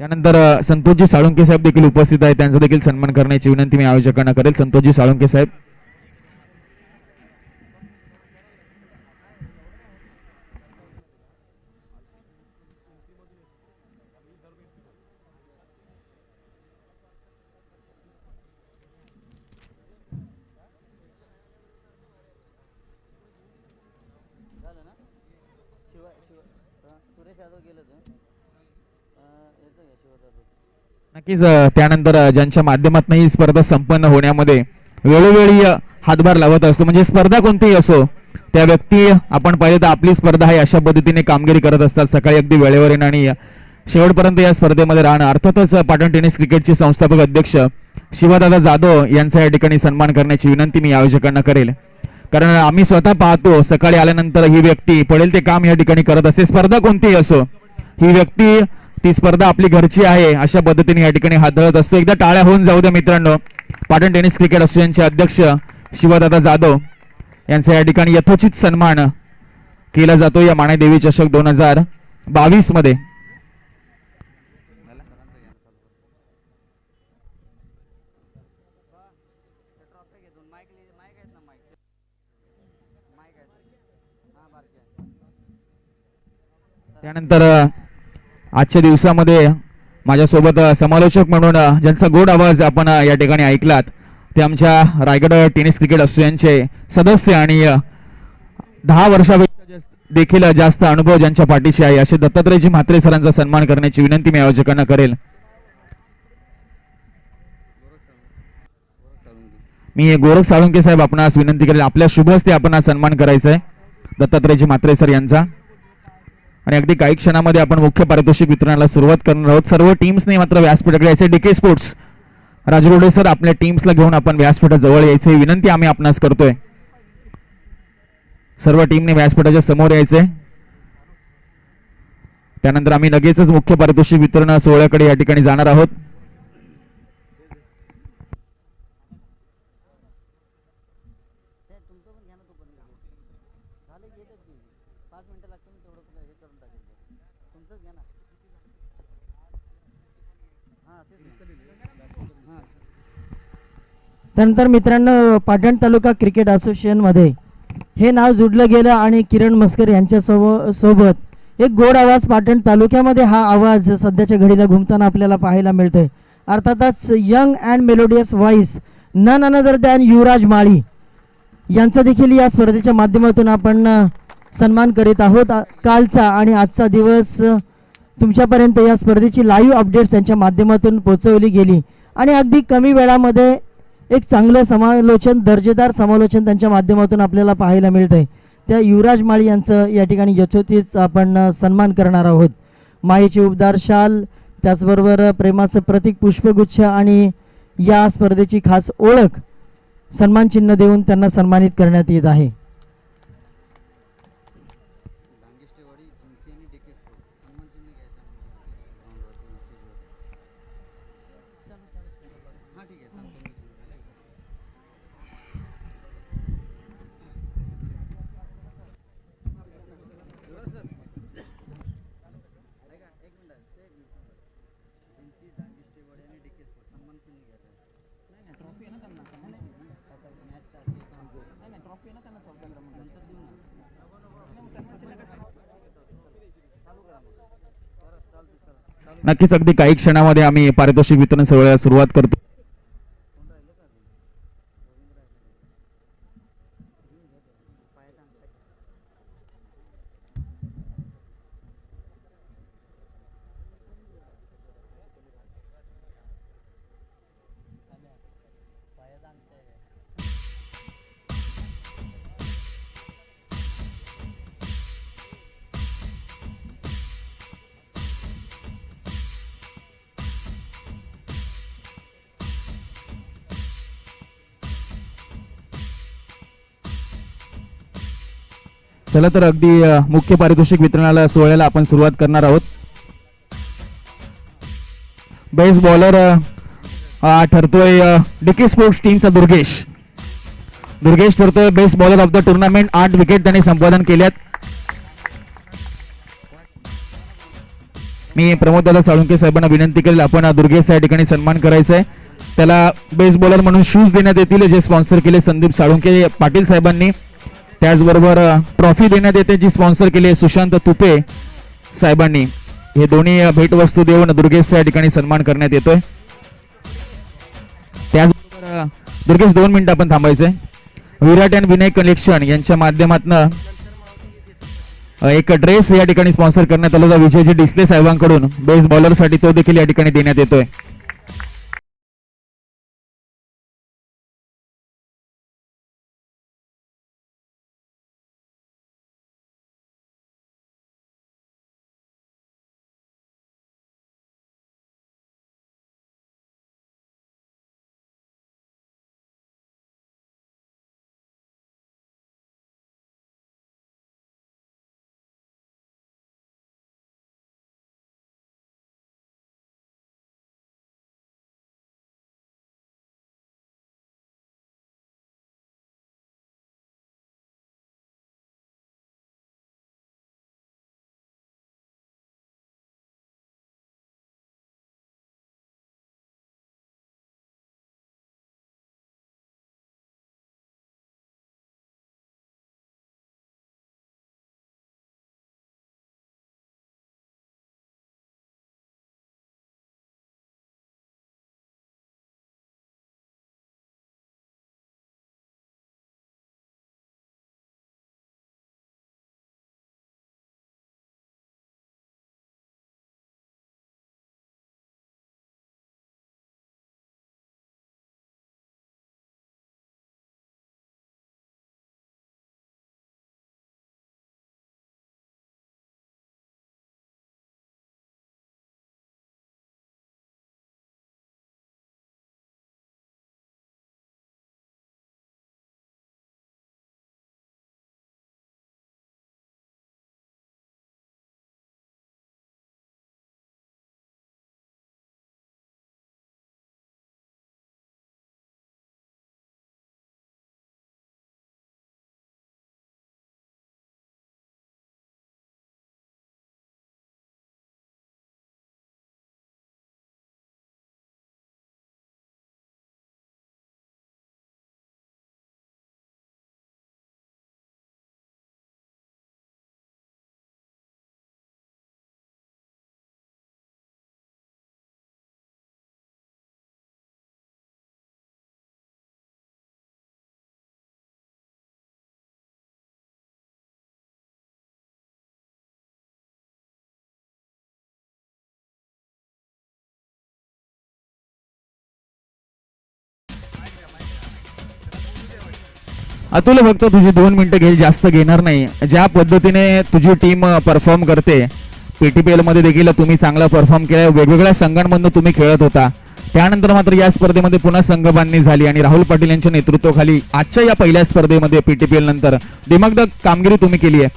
त्यानंतर संतोषजी साळुंके साहेब देखील उपस्थित आहेत. त्यांचा देखील सन्मान करण्याची विनंती मी आयोजकांना करेल. संतोषजी साळुंके साहेब झालं ना शिव शिव अं, सुरेश यादव गेलं तर येतं का शिव जाधव नक्कीच त्यानंतर ज्यांच्या माध्यमातून ही स्पर्धा संपन्न होण्यामध्ये वेळोवेळी हातभार लावत असतो. म्हणजे स्पर्धा कोणतीही असो त्या व्यक्ती आपण पाहिले तर आपली स्पर्धा आहे अशा पद्धतीने कामगिरी करत असतात. सकाळी अगदी वेळेवर येणं आणि शेवटपर्यंत या स्पर्धेमध्ये राहणं. अर्थातच पाटण टेनिस क्रिकेटचे संस्थापक अध्यक्ष शिवदादा जाधव यांचा या ठिकाणी सन्मान करण्याची विनंती मी आयोजकांना करेल. कारण आम्ही स्वतः पाहतो सकाळी आल्यानंतर ही व्यक्ती पडेल ते काम या ठिकाणी करत असते. स्पर्धा कोणतीही असो ही व्यक्ती ती स्पर्धा आपली घरची आहे अशा पद्धतीने या ठिकाणी हाताळत असतो. एकदा टाळ्या होऊन जाऊ द्या मित्रांनो. पाटण टेनिस क्रिकेट असोसिएशनचे अध्यक्ष शिवदादा जाधव यांचा या ठिकाणी यथोचित सन्मान केला जातो या माणेदेवी चषक दोन हजार बावीसमध्ये. त्यानंतर आजच्या दिवसामध्ये माझ्यासोबत समालोचक म्हणून ज्यांचा गोड आवाज आपण या ठिकाणी ऐकलात ते आमच्या रायगड टेनिस क्रिकेट असोसिएशनचे सदस्य आणि दहा वर्षापेक्षा जास्त- देखील जास्त अनुभव ज्यांच्या पाठीशी आहे असे दत्तात्रयजी म्हात्रे सरांचा सन्मान करण्याची विनंती मी आयोजकांना करेल. मी गोरख साळुंके साहेब आपणास विनंती करेल आपल्या शुभ हस्ते आपण सन्मान करायचा आहे दत्तात्रयजी म्हात्रे सर यांचा. आणि अगदी काही क्षणामध्ये आपण मुख्य पारितोषिक वितरणाला सुरुवात करणार आहोत. सर्व टीम्सने मात्र व्यासपीठाकडे यायचे. डीके स्पोर्ट्स राजगोडे सर आपल्या टीम्सला घेऊन आपण व्यासपीठाजवळ यायचे. विनंती आम्ही आपणास करतोय. सर्व टीमने व्यासपीठाच्या समोर यायचे. त्यानंतर आम्ही लगेचच मुख्य पारितोषिक वितरण सोहळ्याकडे या ठिकाणी जाणार आहोत ते तुमचं पण घ्या ना तो पण झालं येतात की पाच मिनटं लागतील ना तेवढं कुठं हे करून टाकायचं तुमचंच घ्या ना हां तेच ना हां त्यानंतर मित्रांनो पाटण तालुका क्रिकेट असोसिएशनमध्ये हे नाव जुडलं गेलं आणि किरण मस्कर यांच्यासोब सोबत एक गोड आवाज पाटण तालुक्यामध्ये हा आवाज सध्याच्या घडीला घुमताना आपल्याला पाहायला मिळतोय. अर्थातच young and melodious voice none another than Yuvraj Mali यांचा देखील या स्पर्धेच्या माध्यमातून आपण सन्मान करीत आहोत. कालचा आणि आजचा दिवस तुमच्यापर्यंत या स्पर्धेची लाईव्ह अपडेट्स त्यांच्या माध्यमातून पोहोचवली गेली. आणि अगदी कमी वेळामध्ये एक चांगलं समालोचन दर्जेदार समालोचन त्यांच्या माध्यमातून आपल्याला पाहायला मिळतंय. त्या युवराज माळी यांचं या ठिकाणी यथोतीच आपण सन्मान करणार आहोत. माईची उबदार शाल त्याचबरोबर प्रेमाचं प्रतीक पुष्पगुच्छ आणि या स्पर्धेची खास ओळख सन्मान चिन्ह देऊन त्यांना सन्मानित करण्यात येत आहे डांगेष्टेवाडी जिंकी आणि डेके स्पोर्ट सन्मान चिन्ह घ्यायचं ग्राउंडवरती हां ठीक आहे सांगतो मी तुम्हाला. ऐका एक मिनिट ते एक मिनिट जिंकी डांगेष्टेवाडी आणि डेके स्पोर्ट सन्मान चिन्ह घ्यायचं नाही नाही ट्रॉफी आहे ना त्यांना सन्मान चिन्ह मॅच तर असेल का नाही नाही ट्रॉफी आहे ना त्यांना चौथ्यांदा मग नंतर देऊ ना चालू करा मग करा चालते चला चालू नक्कीच अगदी काही क्षणामध्ये आम्ही पारितोषिक वितरण सोहळ्याला सुरुवात करतो. चला तर अगदी मुख्य पारितोषिक वितरणाला सोहळ्याला आपण सुरुवात करणार आहोत. बेस्ट बॉलर ठरतोय डिके स्पोर्ट्स टीमचा Durgesh. Durgesh ठरतोय best bowler of the tournament आठ विकेट त्याने संपादन केल्यात. मी प्रमोद दादा साळुंके साहेबांना विनंती करेल आपण दुर्गेश या ठिकाणी सन्मान करायचा आहे. त्याला बेस बॉलर म्हणून शूज देण्यात येतील जे स्पॉन्सर केले संदीप साळुंके पाटील साहेबांनी. त्याचबरोबर ट्रॉफी देण्यात येते जी स्पॉन्सर केली आहे सुशांत तुपे साहेबांनी. हे दोन्ही भेटवस्तू देऊन दुर्गेशचा या ठिकाणी सन्मान करण्यात येतोय. त्याचबरोबर दुर्गेश दोन मिनिटं आपण थांबायचंय. विराट अँड विनय कलेक्शन यांच्या माध्यमातून एक ड्रेस या ठिकाणी स्पॉन्सर करण्यात आला होता. विजयजी डिसले साहेबांकडून. बेस बॉलरसाठी तो देखील या ठिकाणी देण्यात येतोय. अतुल फक्त तुझी दोन मिनिटं घेईल जास्त घेणार नाही. ज्या पद्धतीने तुझी टीम परफॉर्म करते पीटीपीएलमध्ये देखील तुम्ही चांगला परफॉर्म केला वेगवेगळ्या संघांमधून तुम्ही खेळत होता. त्यानंतर मात्र या स्पर्धेमध्ये पुन्हा संघबांधणी झाली आणि राहुल पाटील यांच्या नेतृत्वाखाली आजच्या या पहिल्या स्पर्धेमध्ये पीटीपीएल नंतर दिमागदार कामगिरी तुम्ही केली आहे.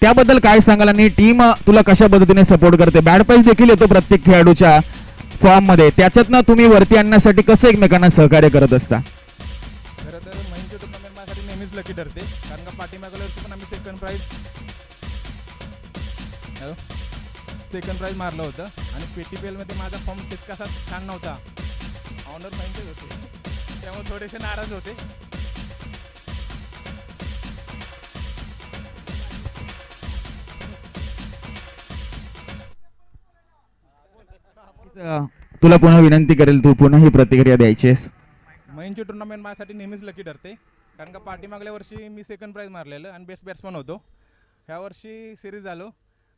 त्याबद्दल काय सांगाल आणि टीम तुला कशा पद्धतीने सपोर्ट करते? बॅड पॅच देखील येतो प्रत्येक खेळाडूच्या फॉर्ममध्ये. त्याच्यातनं तुम्ही वरती आणण्यासाठी कसं एकमेकांना सहकार्य करत असता? लकी ठरते कारण का पाठीमागल्या वर्षी पण आम्ही सेकंड प्राईज सेकंड प्राईज मारलं होतं. आणि पी टी पी एलमध्ये माझा फॉर्म तितकासा छान नव्हता. ऑनर माहितीच होते. त्यामुळे थोडेसे नाराज होते. तुला पुन्हा विनंती करेल तू पुन्हा ही प्रतिक्रिया द्यायची आहेस महिन्याची टुर्नामेंट माझ्यासाठी नेहमीच लकी ठरते. कारण का पाठीमागल्या वर्षी मी सेकंड प्राईज मारलेलं आणि बेस्ट बॅट्समन होतो. ह्या वर्षी सिरीज झालो.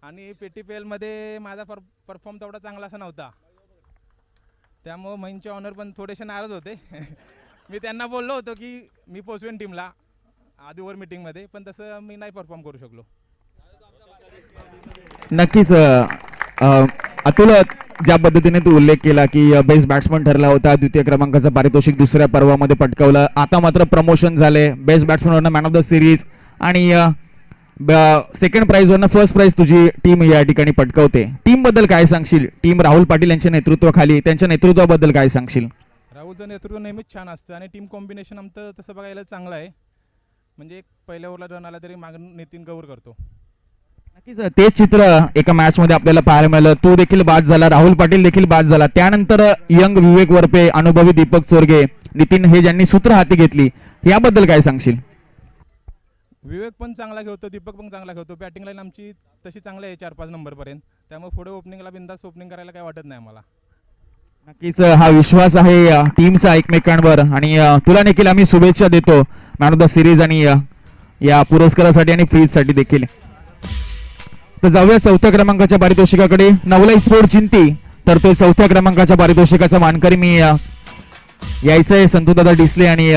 आणि पी टी पी एलमध्ये माझा पर परफॉर्म तेवढा चांगला असा नव्हता. त्यामुळं महिनचे ऑनर पण थोडेसे नाराज होते. मी त्यांना बोललो होतो की मी पोचवेन टीमला आधी ओव्हर मीटिंगमध्ये पण तसं मी नाही परफॉर्म करू शकलो. नक्कीच अतुल ज्या पद्धतीने तू उल्लेख केला की बेस्ट बॅट्समन ठरला होता द्वितीय क्रमांकाचं पारितोषिक दुसऱ्या पर्वामध्ये पटकावलं. आता मात्र प्रमोशन झाले. बेस्ट बॅट्समनवरनं मॅन ऑफ द सिरीज आणि सेकंड प्राईजवरनं फर्स्ट प्राईज तुझी टीम या ठिकाणी पटकवते. टीमबद्दल काय सांगशील? टीम राहुल पाटील यांच्या नेतृत्वाखाली त्यांच्या नेतृत्वाबद्दल काय सांगशील? राहुलचं नेतृत्व नेहमीच छान असतं आणि टीम कॉम्बिनेशन आमचं तसं बघायला चांगलं आहे. म्हणजे पहिल्या ओव्हरला रन आला तरी माग नितीन गौर करतो. नक्कीच तेच चित्र एका मॅच मध्ये आपल्याला पाहायला मिळालं. तू देखील बाद झाला. राहुल पाटील देखील बाद झाला. त्यानंतर यंग विवेक वरपे अनुभवी दीपक चोरगे नितीन हे ज्यांनी सूत्र हाती घेतली याबद्दल काय सांगशील? विवेक पण चांगला खेळतो दीपक पण चांगला खेळतो. बॅटिंग लाईन आमची तशी चांगली आहे चार पाच नंबरपर्यंत. त्यामुळे पुढे ओपनिंगला बिंदास ओपनिंग करायला काय वाटत नाही आम्हाला. नक्कीच हा विश्वास आहे टीमचा एकमेकांवर. आणि तुला देखील आम्ही शुभेच्छा देतो. मॅन ऑफ द सिरीज आणि या पुरस्कारासाठी आणि फ्रीजसाठी देखील. तर जाऊया चौथ्या क्रमांकाच्या पारितोषिकाकडे. नवलाई स्पोर्ट चिंती तर तो चौथ्या क्रमांकाच्या पारितोषिकाचा मानकरी मी यायचंय. संतोदादा डिसले आणि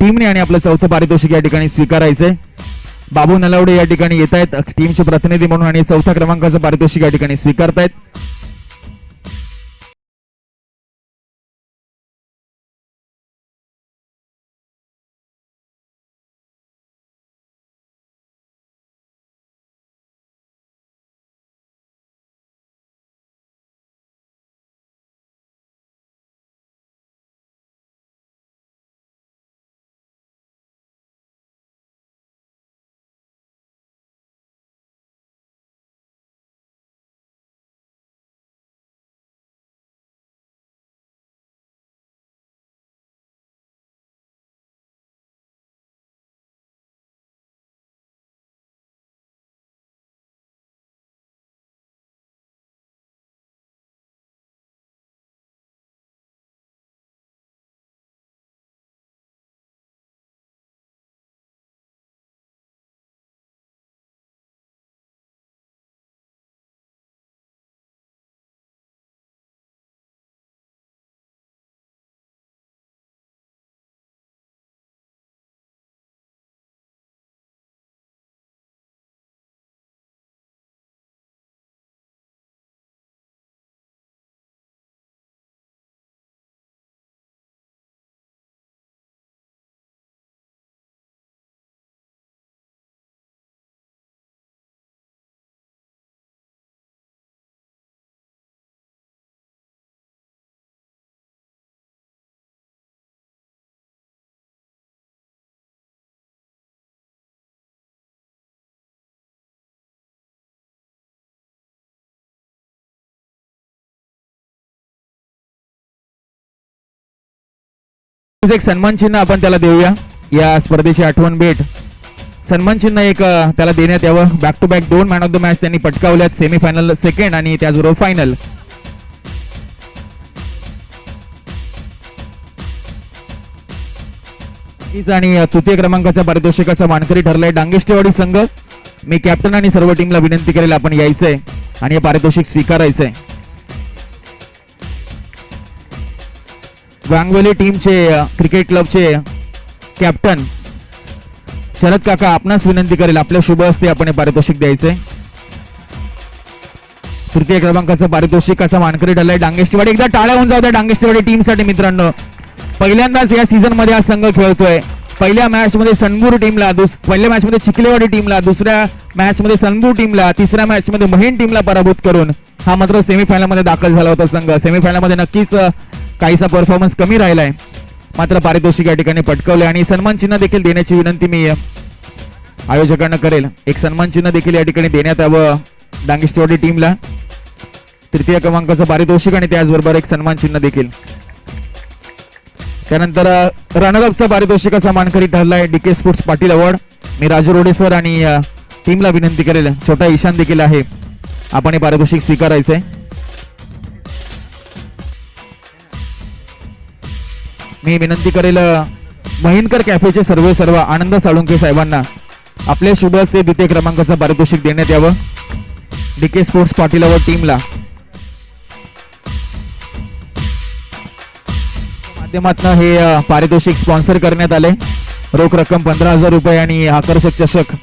टीमने आणि आपलं चौथं पारितोषिक या ठिकाणी स्वीकारायचंय. बाबू नलावडे या ठिकाणी येत आहेत टीमचे प्रतिनिधी म्हणून आणि चौथ्या क्रमांकाचं पारितोषिक या ठिकाणी स्वीकारतायत. एक सन्मान चिन्ह आपण त्याला देऊया. या स्पर्धेची आठवण भेट. सन्मान चिन्ह एक त्याला देण्यात यावं. बॅक टू बॅक दोन मॅन ऑफ द मॅच त्यांनी पटकावल्यात. सेमीफायनल सेकंड आणि त्याचबरोबर फायनल आणि तृतीय क्रमांकाच्या पारितोषिकाचा मानकरी ठरलाय डांगेष्टेवाडी संघ. मी कॅप्टन आणि सर्व टीमला विनंती करेल आपण यायचंय आणि हे पारितोषिक स्वीकारायचंय. गांगवली टीमचे क्रिकेट क्लबचे कॅप्टन शरद काका आपणास विनंती करेल आपल्या शुभ हस्ते आपण हे पारितोषिक द्यायचे तृतीय क्रमांकाचं पारितोषिकाचा मानकरी ठरलाय डांगेष्टीवाडी एकदा टाळ्या होऊन जाऊ द्या डांगेष्टीवाडी टीमसाठी मित्रांनो. पहिल्यांदाच या सीझनमध्ये हा संघ खेळतोय. पहिल्या मॅच मध्ये सनगूर टीमला पहिल्या मॅच मध्ये चिखलेवाडी टीमला दुसऱ्या मॅच मध्ये सनगूर टीमला तिसऱ्या मॅच मध्ये महिन टीमला पराभूत करून हा मात्र सेमीफायनलमध्ये दाखल झाला होता संघ. सेमीफायनलमध्ये नक्कीच काहीसा परफॉर्मन्स कमी राहिलाय. मात्र पारितोषिक या ठिकाणी पटकवले आणि सन्मान चिन्ह देखील देण्याची विनंती मी आयोजकांना करेल. एक सन्मान चिन्ह देखील या ठिकाणी देण्यात यावं डांगेष्टीवाडी टीमला. तृतीय क्रमांकाचं पारितोषिक आणि त्याचबरोबर एक सन्मान चिन्ह देखील. त्यानंतर रनरअपचा पारितोषिकाचा मानकरी ठरलाय डीके स्पोर्ट्स पाटील अवॉर्ड. मी राजू रोडे सर आणि टीमला विनंती करेल. छोटा ईशान देखील आहे. आपण हे पारितोषिक स्वीकारायचंय. मी विनंती करेल महिनकर कॅफेचे सर्व सर्व आनंद साळुंके साहेबांना. आपल्या शुभ असते द्वितीय क्रमांकाचं पारितोषिक देण्यात यावं. डीके स्पोर्ट्स पाटील व टीमला. माध्यमातून हे पारितोषिक स्पॉन्सर करण्यात आले. रोख रक्कम पंधरा हजार रुपये आणि आकर्षक चषक.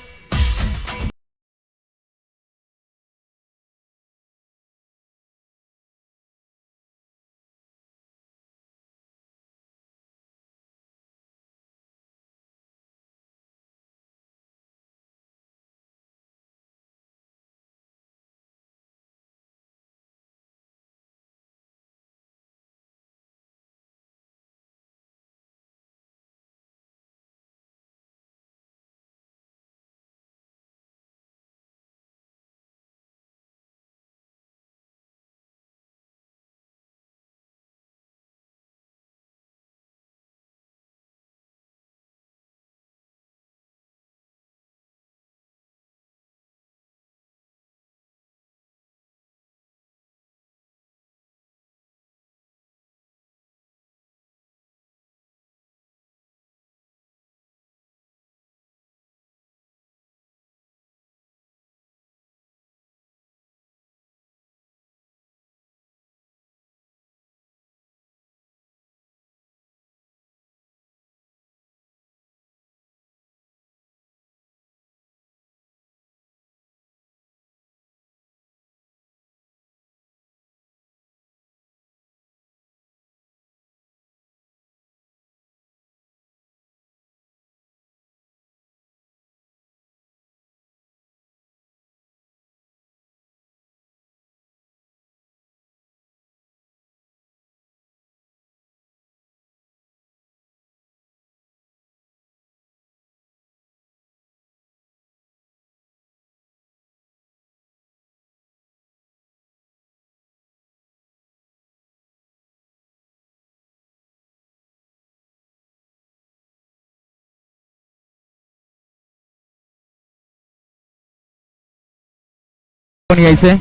यायचंय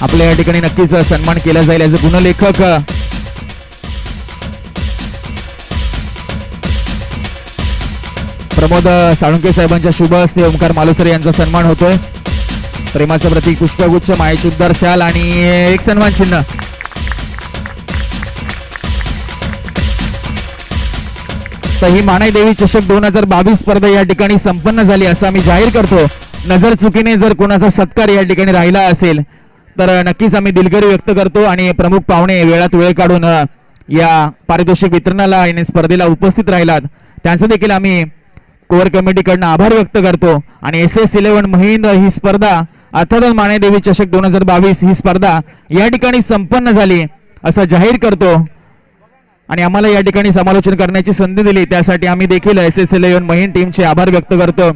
आपल्या या ठिकाणी नक्कीच सन्मान केला जाईल याचे गुणलेखक. प्रमोद साळुंके साहेबांच्या शुभ हस्ते ओंकार मालुसरे यांचा सन्मान होतोय. प्रेमाचं प्रतीक पुष्पगुच्छ मायेची उद्धार शाल आणि एक सन्मान चिन्ह. तर ही मानाई देवी चषक दोन हजार बावीस स्पर्धा या ठिकाणी संपन्न झाली असं आम्ही जाहीर करतो. नजर चुकीने जर कोणाचा सत्कार या ठिकाणी राहिला असेल तर नक्कीच आम्ही दिलगिरी व्यक्त करतो आणि प्रमुख पाहुणे वेळात वेळ काढून या पारितोषिक वितरणाला आणि स्पर्धेला उपस्थित राहिलात. त्यांचं देखील आम्ही कोर कमिटीकडनं आभार व्यक्त करतो. आणि एस एस इलेव्हन महिंद ही स्पर्धा अर्थातच मानेदेवी चषक दोन हजार बावीस ही स्पर्धा या ठिकाणी संपन्न झाली असं जाहीर करतो. आणि आम्हाला या ठिकाणी समालोचन करण्याची संधी दिली. त्यासाठी आम्ही देखील एस एस इलेव्हन महिन टीमचे आभार व्यक्त करतो.